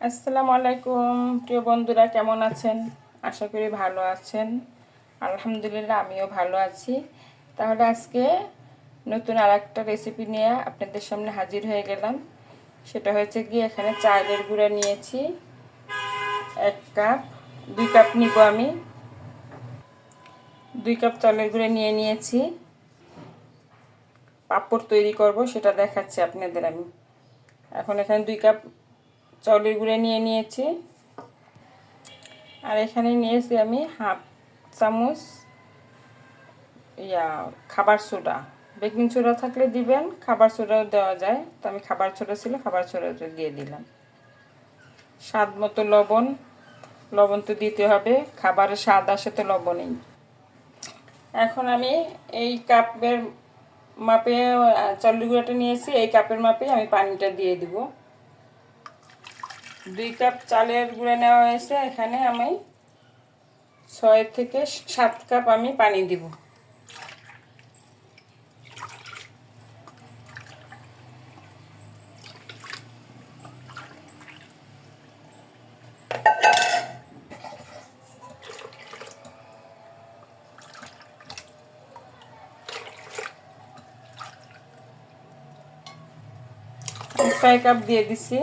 আসসালামু আলাইকুম। প্রিয় বন্ধুরা, কেমন আছেন? আশা করি ভালো আছেন। আলহামদুলিল্লাহ, আমিও ভালো আছি। তাহলে আজকে নতুন আর একটা রেসিপি নিয়ে আপনাদের সামনে হাজির হয়ে গেলাম। সেটা হয়েছে কি এখানে চালের গুঁড়া নিয়েছি। এক কাপ, দুই কাপ নিব আমি। দুই কাপ চালের গুঁড়া নিয়ে নিয়েছি। পাপড় তৈরি করব, সেটা দেখাচ্ছি আপনাদের আমি। এখন এখানে দুই কাপ চাউলের গুঁড়ো নিয়ে নিয়েছি। আর এখানে নিয়েছি আমি হাফ চামচ ইয়া খাবার সোডা। বেকিং সোডা থাকলে দিবেন, খাবার সোডাও দেওয়া যায়। তো আমি খাবার সোডা ছিল, খাবার সোডাটা দিয়ে দিলাম। স্বাদ মতো লবণ লবণ তো দিতে হবে খাবারের স্বাদ আসে তো লবণেই। এখন আমি এই কাপের মাপে চাউলের গুঁড়োটা নিয়েছি, এই কাপের মাপে আমি পানিটা দিয়ে দিব। দুই কাপ চালের গুঁড়ো নেওয়া হয়েছে, এখানে আমি ছয় থেকে সাত কাপ আমি পানি দিব। ছয় কাপ দিয়ে দিছি।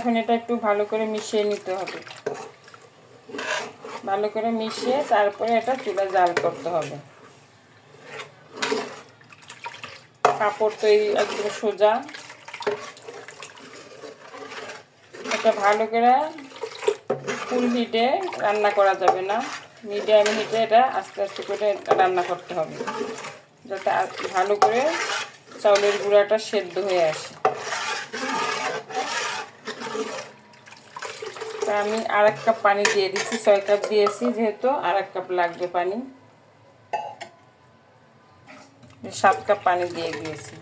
এখন এটা একটু ভালো করে মিশিয়ে নিতে হবে। ভালো করে মিশিয়ে তারপরে এটা চুলা জাল করতে হবে। কাপড় তৈরি একদম সোজা। এটা ভালো করে ফুল হিটে রান্না করা যাবে না। মিডিয়াম হিটে এটা আস্তে আস্তে করে রান্না করতে হবে। যাতে ভালো করে চাউলের গুঁড়াটা সেদ্ধ হয়ে আসে। আমি আর এক কাপ পানি দিয়ে দিচ্ছি, ছয় কাপ দিয়েছি যেহেতু আর এক কাপ লাগবে পানি। সাত কাপ পানি দিয়ে দিয়েছি।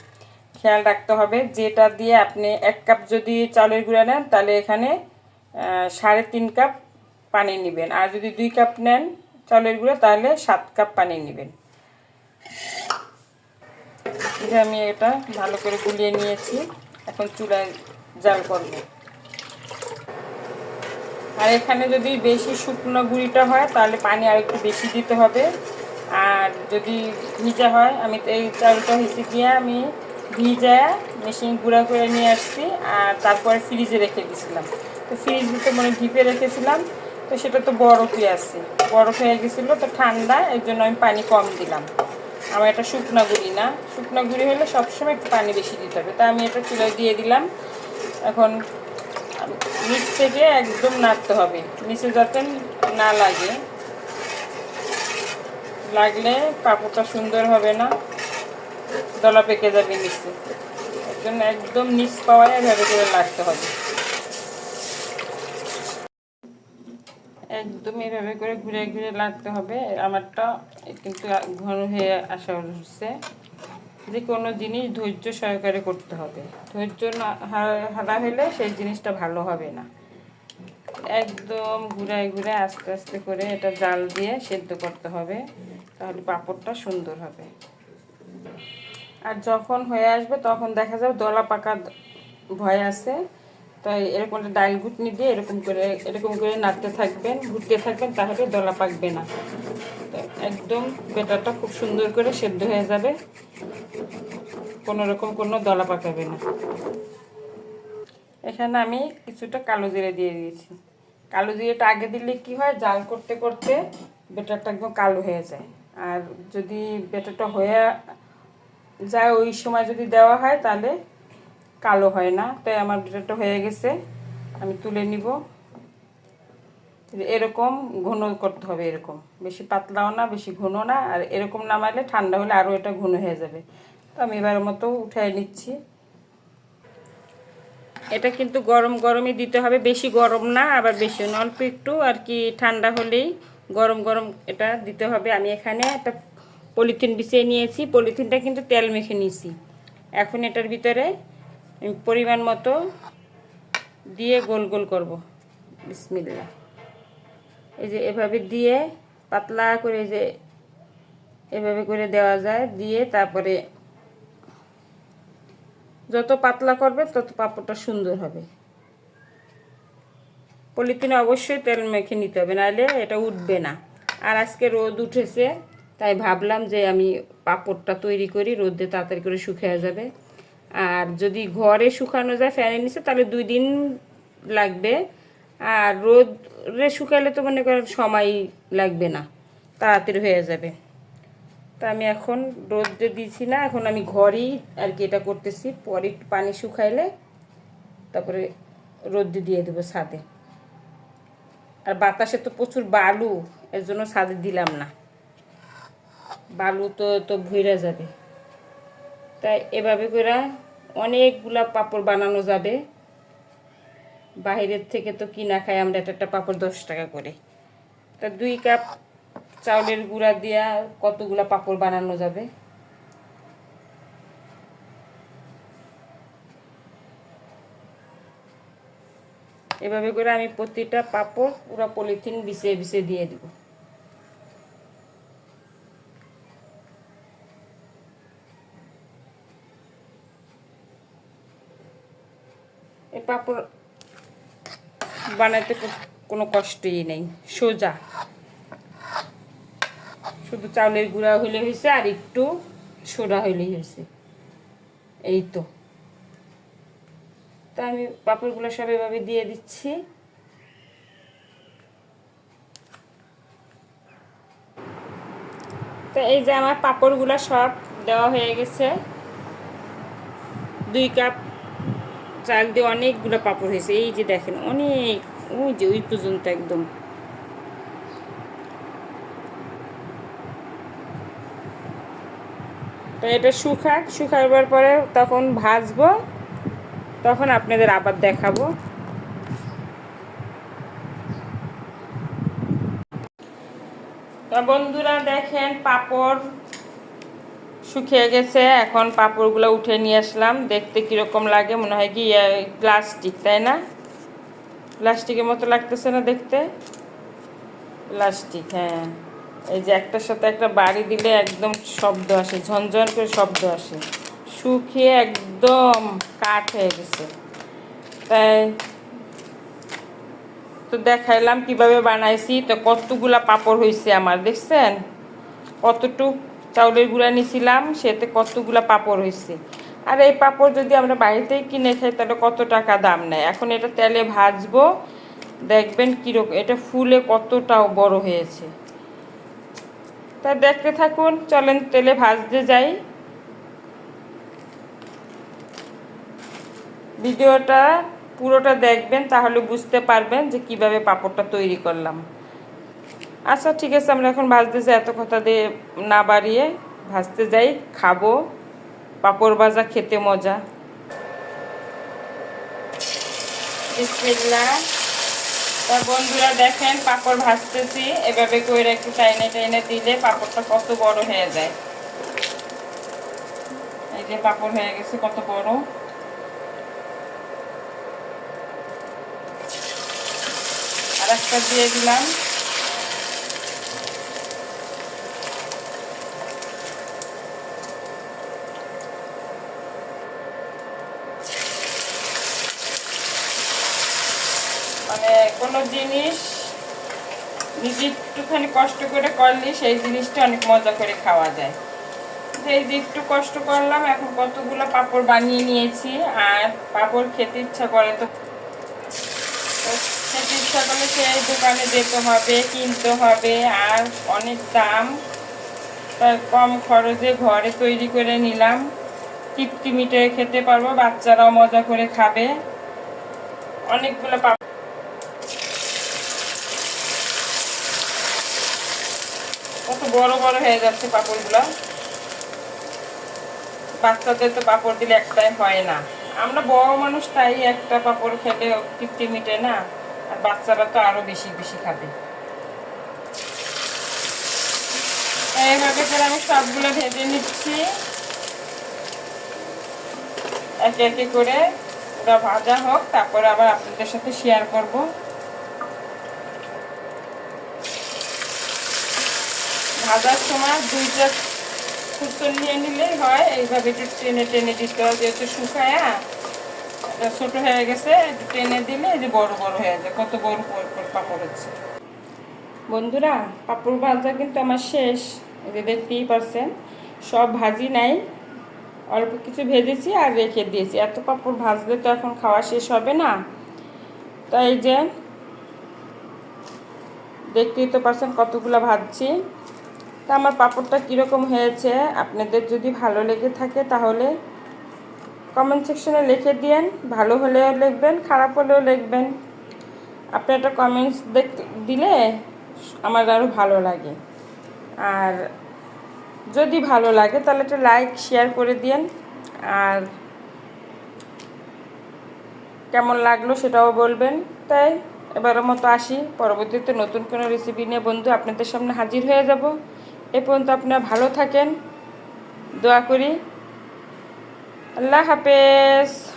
খেয়াল রাখতে হবে, যেটা দিয়ে আপনি এক কাপ যদি চালের গুঁড়া নেন, তাহলে এখানে সাড়ে তিন কাপ পানি নেবেন। আর যদি দুই কাপ নেন চালের গুঁড়া, তাহলে সাত কাপ পানি নেবেন। আমি এটা ভালো করে গুলিয়ে নিয়েছি। এখন চুলায় জাল করব। আর এখানে যদি বেশি শুকনো গুঁড়িটা হয়, তাহলে পানি আর একটু বেশি দিতে হবে। আর যদি ভিজা হয়, আমি এই চালটা হিসেবে দিয়ে আমি ভিজা মেশিন গুঁড়া করে নিয়ে আসছি, আর তারপরে ফ্রিজে রেখে দিয়েছিলাম তো ফ্রিজে তো মানে ঢিপে রেখেছিলাম, তো সেটা তো বরফই আছে। বরফ হয়ে গেছিল, তো ঠান্ডা, এর জন্য আমি পানি কম দিলাম। আমার এটা শুকনো গুঁড়ি না। শুকনো গুঁড়ি হলে সবসময় একটু পানি বেশি দিতে হবে। তা আমি এটা চুলায় দিয়ে দিলাম। এখন নিচ থেকে একদম নাড়তে হবে। নিচে যাতে না লাগে। লাগলে কাপড়টা সুন্দর হবে না। দলা পেকে যাবে নিচে। জন্য একদম নিচ পাওয়ায় এভাবে করে লাগতে হবে। একদম এভাবে করে ঘুরে ঘুরে লাগতে হবে। আমারটা কিন্তু ঘন হয়ে আসা হচ্ছে। যে কোনো জিনিস ধৈর্য সহকারে করতে হবে। ধৈর্য না হারা হলে সেই জিনিসটা ভালো হবে না। একদম ঘুরায় ঘুরে আস্তে আস্তে করে এটা জাল দিয়ে সেদ্ধ করতে হবে, তাহলে পাঁপড়টা সুন্দর হবে। আর যখন হয়ে আসবে তখন দেখা যাবে দলা পাকা ভয় আছে। তাই এরকম ডাইল ঘুটনি দিয়ে এরকম করে এরকম করে নাড়তে থাকবেন, ঘুরতে থাকবেন, তাহলে দলা পাকবে না। একদম বেটারটা খুব সুন্দর করে সেদ্ধ হয়ে যাবে। কোনো রকম কোনো দলা পাকাবে না। এখানে আমি কিছুটা কালো জিরে দিয়ে দিয়েছি। কালো জিরেটা আগে দিলে কি হয়? জাল করতে করতে বেটারটা একদম কালো হয়ে যায়। আর যদি বেটারটা হয়ে যায়, ওই সময় যদি দেওয়া হয়, তাহলে কালো হয় না। তাই আমার বেটারটা হয়ে গেছে। আমি তুলে নিব। এরকম ঘন করতে হবে এরকম। বেশি পাতলাও না, বেশি ঘন না, আর এরকম নামাইলে ঠান্ডা হলে আরও এটা ঘন হয়ে যাবে। তো আমি এবার মতো উঠাই নিচ্ছি। এটা কিন্তু গরম গরমই দিতে হবে, বেশি গরম না, আবার বেশি অল্প একটু, আর কি ঠান্ডা হলেই গরম গরম এটা দিতে হবে। আমি এখানে একটা পলিথিন বিছিয়ে নিয়েছি, পলিথিনটা কিন্তু তেল মেখে নিয়েছি। এখন এটার ভিতরে পরিমাণ মতো দিয়ে গোল গোল করব। বিসমিল্লা এই যে এভাবে দিয়ে পাতলা করে যে এভাবে করে দেওয়া যায়, দিয়ে তারপরে যত পাতলা করবে তত পাঁপড়টা সুন্দর হবে। পলিথিনে অবশ্যই তেল মেখে নিতে হবে, নাহলে এটা উঠবে না। আর আজকে রোদ উঠেছে, তাই ভাবলাম যে আমি পাঁপড়টা তৈরি করি, রোদে তাড়াতাড়ি করে শুকিয়ে যাবে। আর যদি ঘরে শুকানো যায়, ফ্যানের নিচে, তাহলে দুই দিন লাগবে আর রোদে শুকালে তো মনে করেন সময় লাগবে না, তাড়াতাড়ি হয়ে যাবে। তা আমি এখন রোদে দিয়েছি না, এখন আমি ঘরেই আর কি এটা করতেছি। পরে একটু পানি শুকাইলে তারপরে রোদে দিয়ে দেবো ছাদে। আর বাতাসে তো প্রচুর বালু, এর জন্য ছাদে দিলাম না। বালু তো তো ভুইরা যাবে। তাই এভাবে করে অনেকগুলা পাপড় বানানো যাবে। বাইরের থেকে তো কিনা খাই, আমরা একটা পাপড় দশ টাকা করে। তা দুই কাপ চাউলের গুঁড়া দিয়া কতগুলা পাপড় বানানো যাবে? এভাবে করে আমি প্রতিটা পাপড় পুরো পলিথিন বিছিয়ে বিছিয়ে দিয়ে দিব এই পাপড় বানাতে কোনো কষ্টই নেই, সোজা। শুধু চাউলের গুঁড়া হইলে হয়েছে আর একটু সোডা হইলেই হয়েছে এই তো। তা আমি পাঁপড়গুলো সব এভাবে দিয়ে দিচ্ছি। তো এই যে আমার পাঁপড়গুলো সব দেওয়া হয়ে গেছে। দুই কাপ চাল দিয়ে অনেকগুলো পাঁপড় হয়েছে। এই যে দেখেন, অনেক, ওই যে ওই পর্যন্ত একদম। তো এটা শুকাক শুকাবার পরে তখন ভাজবো, তখন আপনাদের আবার দেখাবো। বন্ধুরা দেখেন, পাপড় শুকিয়ে গেছে, এখন পাপড়গুলো উঠে নিয়ে আসলাম। দেখতে কীরকম লাগে, মনে হয় কি প্লাস্টিক, তাই না? প্লাস্টিকের মতো লাগতেছে না দেখতে? প্লাস্টিক হ্যাঁ। এই যে একটার সাথে একটা বাড়ি দিলে একদম শব্দ আসে, ঝনঝন করে শব্দ আসে। শুকিয়ে একদম কাঠ হয়ে গেছে। তাই তো দেখাইলাম কীভাবে বানাইছি। তো কতগুলা পাপড় হয়েছে আমার, দেখছেন? কতটুক চাউলের গুঁড়া নিয়েছিলাম, সেতে কতগুলা পাপড় হয়েছে আর এই পাপড় যদি আমরা বাড়িতেই কিনে খাই, তাহলে কত টাকা দাম নেয়? এখন এটা তেলে ভাজবো, দেখবেন কীরকম এটা ফুলে কতটাও বড় হয়েছে। তা দেখতে থাকুন, চলেন তেলে ভাজতে যাই। ভিডিওটা পুরোটা দেখবেন, তাহলে বুঝতে পারবেন যে কীভাবে পাপড়টা তৈরি করলাম। আচ্ছা ঠিক আছে, আমরা এখন ভাজতে যাই এত কথা দিয়ে না বাড়িয়ে ভাজতে যাই, খাব। পাপড় ভাজা খেতে মজা। বিসমিল্লাহ। তা বন্ধুরা দেখেন, পাপড় ভাজতেছি। এভাবে করে একটু টাইনে টাইনে দিলে পাপড়টা কত বড় হয়ে যায়। এই যে পাপড় হয়ে গেছে, কত বড়। আর একটা দিয়ে দিলাম মানে কোনো জিনিস নিজে একটুখানি কষ্ট করে করলে, সেই জিনিসটা অনেক মজা করে খাওয়া যায়। এই যে একটু কষ্ট করলাম, এখন কতগুলো পাপড় বানিয়ে নিয়েছি, আর পাপড় খেতে ইচ্ছা করে তো খেতে ইচ্ছা করলে সেই দোকানে যেতে হবে, কিনতে হবে, আর অনেক দাম। কম খরচে ঘরে তৈরি করে নিলাম। তৃপ্তি মিটে খেতে পারব, বাচ্চারাও মজা করে খাবে। অনেকগুলো পাপড় কত বড় বড় হয়ে যাচ্ছে পাপড়গুলো। বাচ্চাদের তো পাপড় দিলে একটাই হয় না। আমরা বড় মানুষ, তাই একটা পাপড় খেলে তৃপ্তি মিটে না। আর বাচ্চারা তো আরও বেশি বেশি খাবে। এইভাবে করে আমি সবগুলো ভেজে নিচ্ছি। একে একে করে ওটা ভাজা হোক, তারপরে আবার আপনাদের সাথে শেয়ার করব। ভাজার সময় দুইটা নিয়ে নিলেই হয়। এইভাবে একটু টেনে টেনে দিতে হয়, যেহেতু শুকায়া ছোট হয়ে গেছে, একটু টেনে দিলে এই যে বড় বড় হয়ে যায়, কত বড় বড় পাপড় হচ্ছে। বন্ধুরা, পাপড় ভাজা কিন্তু আমার শেষ, এই যে দেখতেই পারছেন, সব ভাজি নাই, অল্প কিছু ভেজেছি আর রেখে দিয়েছি। এত পাপড় ভাজলে তো এখন খাওয়া শেষ হবে না। তাই যে, দেখতেই তো পারছেন কতগুলো ভাজছি। তা আমার পাপড়টা কীরকম হয়েছে? আপনাদের যদি ভালো লেগে থাকে তাহলে কমেন্ট সেকশনে লিখে দিয়েন। ভালো হলেও লিখবেন, খারাপ হলেও লিখবেন। আপনি একটা কমেন্টস দেখ, দিলে আমার আরও ভালো লাগে। আর যদি ভালো লাগে তাহলে একটা লাইক শেয়ার করে দিয়েন। আর কেমন লাগল সেটাও বলবেন। তাই এবারের মতো আসি। পরবর্তীতে নতুন কোনো রেসিপি নিয়ে বন্ধু আপনাদের সামনে হাজির হয়ে যাব। এ পর্যন্ত আপনারা ভালো থাকেন। দোয়া করি। আল্লাহ হাফেজ।